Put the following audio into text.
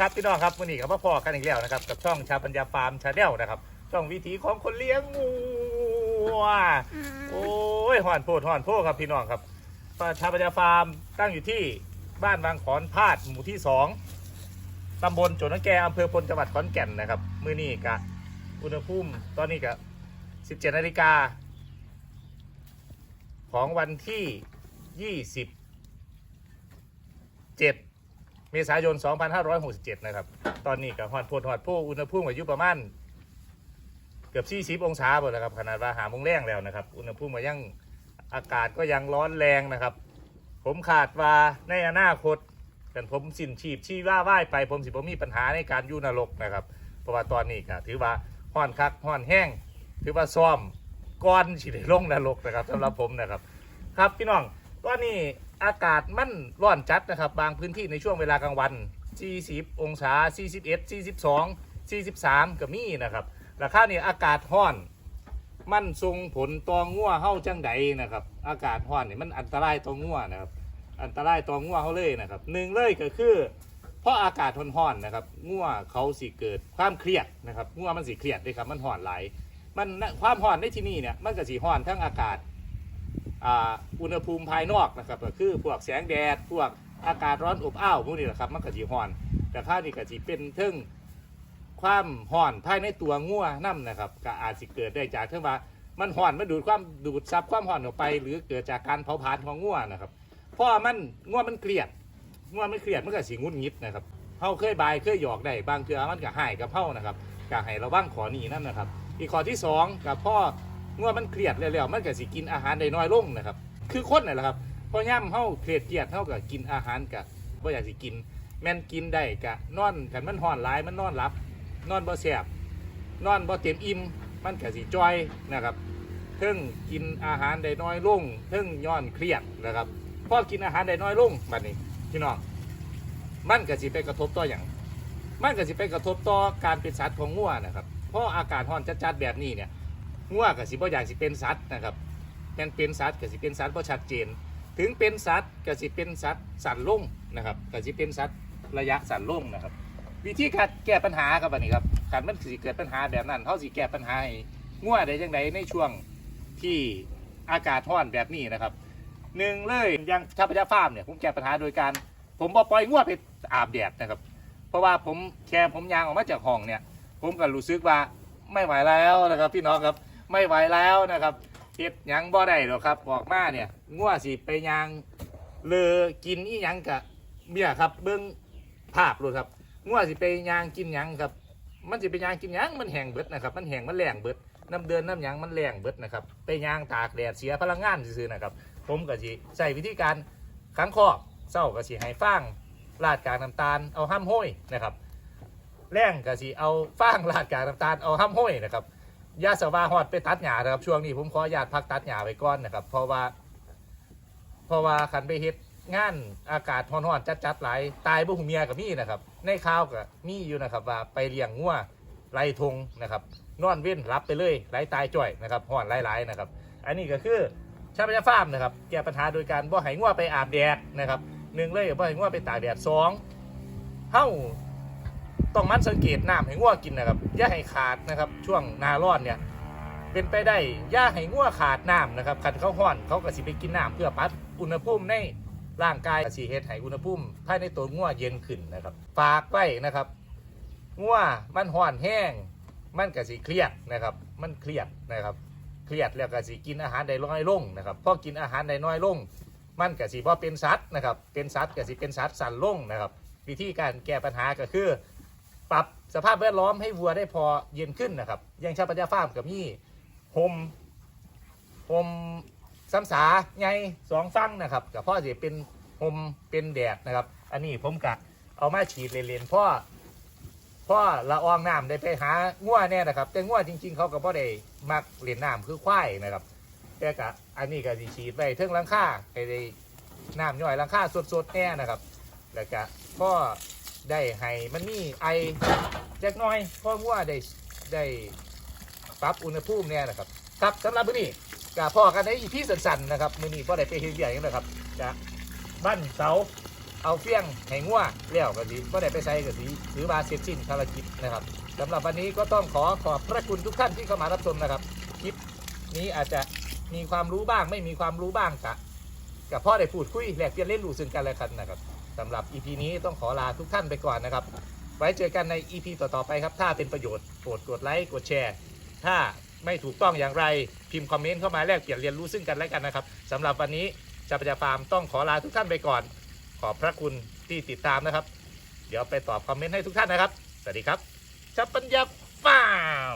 ครับพี่น้องครับวันนี้กับพ่อกันอีกแล้วนะครับกับช่องชาปัญญาฟาร์มชาแนลนะครับช่องวิถีของคนเลี้ยงงูโอ้ยห่อนโพดห่อนโพดครับพี่น้องครับชาปัญญาฟาร์มตั้งอยู่ที่บ้านบางขอนพาดหมู่ที่สองตำบลโจนนแกอำเภอพลจังหวัดขอนแก่นนะครับมื้อนี้กะอุณหภูมิตอนนี้กะ17นาฬิกาของวันที่27 เมษายน 2567 นะครับ ตอนนี้กับฮอดโพดฮอดโพอุณหภูมิอายุประมาณเกือบ40องศาหมดนะครับขนาดว่าหาโมงแรงแล้วนะครับ อุณหภูมิก็ยังอากาศก็ยังร้อนแรงนะครับ ผมขาดว่าในอนาคตกันผมสิ้นชีพชีว่าว่ายไปผมสิบ่มีปัญหาในการยู่นรกนะครับ เพราะว่าตอนนี้ก็ถือว่าห้อนคักห้อนแห้ง ถือว่าซ่อมก้อนสิได้ลงนรกนะครับสำหรับผมนะครับ ครับพี่น้อง ตอนนี้อากาศมันร้อนจัดนะครับ บางพื้นที่ในช่วงเวลากลางวัน 40 องศา 41 42 43 ก็มีนะครับราคานี่อากาศร้อน มันส่งผลต่องัวเฮาจังใดนะครับ อากาศร้อนเนี่ยมันอันตรายต่องัวนะครับ อันตรายต่องัวเฮาเลยนะครับหนึ่งเลยก็คือเพราะอากาศร้อนนะครับงัวเขาสิเกิดความเครียดนะครับงัวมันสิเครียดเลยครับมันร้อนหลายมันความร้อนในที่นี่เนี่ยมันก็สิร้อนทั้งอากาศ อุณหภูมิภายนอกนะครับก็คือพวกแสงแดด พวกอากาศร้อนอบอ้าวพวกนี้แหละครับมันก็สีห้อน แต่ข้าวนี่ก็สีเป็นเทิงความห่อนภายในตัวงัวน้ำนะครับก็อาจสิเกิดได้จากเทิงว่ามันห่อนมันดูดความดูดซับความห่อนออกไป หรือเกิดจากการเผาผลาญของงัวนะครับเพราะมันงัวมันเครียดงัวมันเครียดมันก็สีงุนงิดนะครับเฮาเคยบายเคยหยอกได้บางเทือมันก็หายกับเฮานะครับก็ให้ระวังขอนี้นั่นนะครับ อีกข้อที่สองกับพ่อ งัวมันเครียดแล้วๆมันก็สิกินอาหารได้น้อยลงนะครับ คือคนนั่นแหละครับพอย่ำเฮาเครียดเกียดเฮาก็กินอาหารกะบ่อยากสิกิน แม่นกินได้กะนอนกันมันห่อนหลายมันนอนหลับ นอนบ่แซ่บนอนบ่เต็มอิ่มมันก็สิจอยนะครับเทิงกินอาหารได้น้อยลงเทิงย้อนเครียดนะครับพอกินอาหารได้น้อยลงบัดนี้พี่น้องมันก็สิไปกระทบต่ออย่างมันก็สิไปกระทบต่อการเป็นสัตว์ของงัวนะครับเพราะอากาศร้อนจัดๆแบบนี้เนี่ย งัวกับสิบ่อยากสิเป็นสัตว์นะครับแม่นเป็นสัตว์กับสิเป็นสัตว์บ่ชัดเจน ถึงเป็นสัตว์กับสิเป็นสัตว์สันลงนะครับกับสิเป็นสัตว์ระยะสันลงนะครับ วิธีการแก้ปัญหาครับอันนี้ครับการมันสิเกิดปัญหาแบบนั้นเท่าสิแก้ปัญหาให้งัวได้ยังไงในช่วงที่อากาศร้อนแบบนี้นะครับหนึ่งเลยอยังชาพยาฟาร์มเนี่ยผมแก้ปัญหาโดยการ ผมบ่ปล่อยงัวไปอาบแดดนะครับ เพราะว่าผมแค่ผมยางออกมาจากห้องเนี่ย ผมก็รู้สึกว่าไม่ไหวแล้วนะครับพี่น้องครับ ไม่ไหวแล้วนะครับเฮ็ดหยังบ่ได้หรอกครับออกมาเนี่ยงัวสิไปยางเลอกินอีหยังกะเบี้ยครับเบิ้งภาพเลยครับงัวสิไปยางกินหยังครับ มันสิไปยางกินหยังมันแห้งเบิดนะครับ มันแห้งมันแรงเบิดน้ำเดือนน้ำหยังมันแรงเบิดนะครับไปยางตากแดดเสียพลังงานซื่อๆนะครับ ผมก็สิใส่วิธีการขังคอกเศร้าก็สิให้ฟางราดกากน้ำตาลเอาห้ามห้อยนะครับแรงก็สิเอาฟางราดกากน้ำตาลเอาห้ามห้อยนะครับ ยาสวาฮอดไปตัดหญ้านะครับ ช่วงนี้ผมขออนุญาตพักตัดหญ้าไว้ก่อนนะครับ เพราะว่า เพราะว่าคันไปเฮ็ดงานอากาศร้อนๆจัดๆหลายตายบ่หูเมียกับมีนะครับ ในข่าวก็มีอยู่นะครับ ว่าไปเลี้ยงงัวไล่ทงนะครับนอนเว้นรับไปเลยไล่ตายจ่อยนะครับห้อนหลายๆนะครับ อันนี้ก็คือชาพยาฟาร์มนะครับแก้ปัญหาโดยการบ่ให้งัวไปอาบแดดนะครับหนึ่งเลยบ่ให้งัวไปตากแดดสองเฮ้า ต้องมันสังเกตน้ำให้งัวกินนะครับอย่าให้ขาดนะครับ ช่วงนาร้อนเนี่ยเป็นไปได้อย่าให้งัวขาดน้ำนะครับคันเขาห้อนเขาก็สิไปกินน้ำเพื่อปรับอุณหภูมิในร่างกายสิเฮ็ดให้อุณหภูมิภายในตัวงัวเย็นขึ้นนะครับฝากไว้นะครับงัวมันห้อนแห้ง มันก็สิเครียดนะครับ มันเครียดนะครับ เครียดแล้วก็สิกินอาหารได้น้อยลงนะครับพอกินอาหารได้น้อยลง มันก็สิบ่เป็นสัตว์นะครับเป็นสัตว์ก็สิเป็นสัตว์สั่นลงนะครับ วิธีการแก้ปัญหาก็คือ ปรับสภาพแวดล้อมให้วัวได้พอเย็นขึ้นนะครับอย่างชาวปัญญาฟาร์มกับมีโฮมโฮมซ้ำสาไงสองฟังนะครับกับพ่อจะเป็นโฮมเป็นแดดนะครับ อันนี้ผมกะเอามาฉีดเลนๆพ่อพ่อละอองน้ำได้ไปหาง่วแน่นะครับ แต่ง่วจริง ๆ เขาก็พ่อได้มักเล่นน้ำคือควายนะครับแต่กะอันนี้ก็สิฉีดไปเทิงลังค่าให้ได้น้ำย่อยลังค่าสดๆแน่นะครับ แล้วก็พ่อ ได้ให้มันมีไอจักหน้อยพ่อว่าได้ได้ปรับอุณหภูมิเนี่ยนะครับครับสำหรับมื้อนี้ก็พ่อกันในอีพีสั้นๆนะครับมื้อนี้พ่ได้ไปเฮ็ดเวียกหยังนะครับจะบ้านเสาเอาเฟี้ยงให้งัวแล้วก็สิก็ได้ไปใช้ก็สิถือว่าเสร็จสิ้นภารกิจนะครับสำหรับวันนี้ก็ต้องขอขอบพระคุณทุกท่านที่เข้ามารับชมนะครับคลิปนี้อาจจะมีความรู้บ้างไม่มีความรู้บ้างกะกับพ่อได้พูดคุยแลกเปลี่ยนเล่นรู้ซึ่งกันและกันนะครับ สำหรับ EP นี้ต้องขอลาทุกท่านไปก่อนนะครับ ไว้เจอกันใน EP ต่อๆไปครับ ถ้าเป็นประโยชน์โปรดกดไลค์กดแชร์ ถ้าไม่ถูกต้องอย่างไรพิมพ์คอมเมนต์เข้ามาแลกเปลี่ยนเรียนรู้ซึ่งกันและกันนะครับสำหรับวันนี้จับปัญญาฟาร์มต้องขอลาทุกท่านไปก่อน ขอบพระคุณที่ติดตามนะครับ เดี๋ยวไปตอบคอมเมนต์ให้ทุกท่านนะครับ สวัสดีครับจับปัญญาฟาร์ม